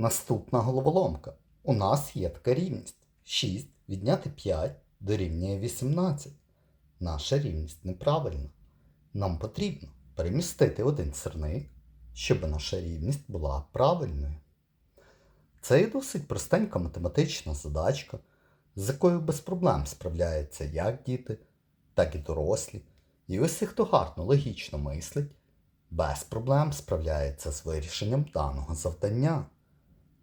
Наступна головоломка. У нас є така рівність. 6 відняти 5 дорівнює 18. Наша рівність неправильна. Нам потрібно перемістити один сирник, щоб наша рівність була правильною. Це є досить простенька математична задачка, з якою без проблем справляються як діти, так і дорослі. І усі, хто гарно логічно мислить, без проблем справляється з вирішенням даного завдання.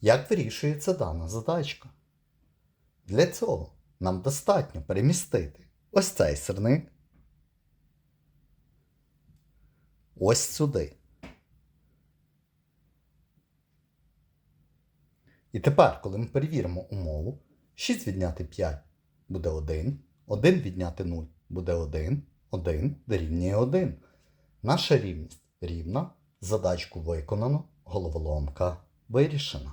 Як вирішується дана задачка? Для цього нам достатньо перемістити ось цей сирник ось сюди. І тепер, коли ми перевіримо умову, 6 відняти 5 буде 1, 1 відняти 0 буде 1, 1 дорівнює 1. Наша рівність рівна, задачку виконано, головоломка вирішена.